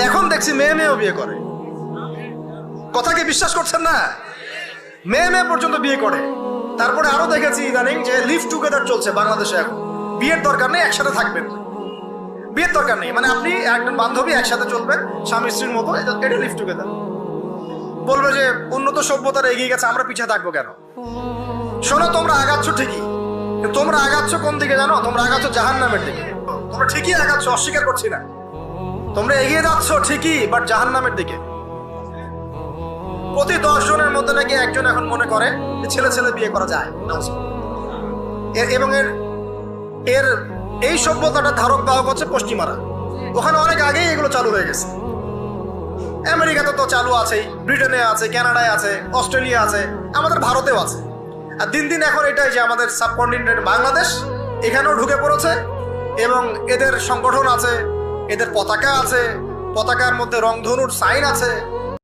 এখন দেখছি মেয়ে মেয়েও বিয়ে করে। কথা কি বিশ্বাস করছেন না? মেয়ে মেয়ে পর্যন্ত বিয়ে করে। তারপরে আরও দেখেছি ইদানিং যে লিভ টুগেদার চলছে বাংলাদেশে এখন। বিয়ের দরকার নেই, একসাথে থাকবেন। বিয়ের দরকার নেই। মানে আপনি একজন বান্ধবী, একসাথে চলবেন, স্বামী স্ত্রীর মতো, এটা লিভ টুগেদার বলবে যে উন্নত সভ্যতার এগিয়ে গেছে, আমরা পিছিয়ে থাকব কেন? শোনো, তোমরা আগাচ্ছ ঠিকই। তোমরা আগাচ্ছ কোন দিকে জানো? তোমরা আগাচ্ছ জাহান নামের দিকে। তোমরা ঠিকই আগাচ্ছ, অস্বীকার করছি না। তোমরা এগিয়ে যাচ্ছ ঠিকই বাট জাহান নামের দিকে। প্রতি দশ জনের মধ্যে নাকি একজন এখন মনে করে যে ছেলে ছেলে বিয়ে করা যায়। এবং এর এর এই সভ্যতাটা ধারক বাহক হচ্ছে পশ্চিমারা। ওখানে অনেক আগেই এগুলো চালু হয়ে গেছে। আমেরিকাতে তো চালু আছেই, ব্রিটেনে আছে কানাডায় আছে, অস্ট্রেলিয়া আছে, আমাদের ভারতেও আছে। আর দিন দিন এখন এটাই যে আমাদের সাবকন্টিনেন্ট বাংলাদেশ, এখানেও ঢুকে পড়েছে, এবং এদের সংগঠন আছে এদের পতাকা আছে পতাকার মধ্যে রংধনুর সাইন আছে।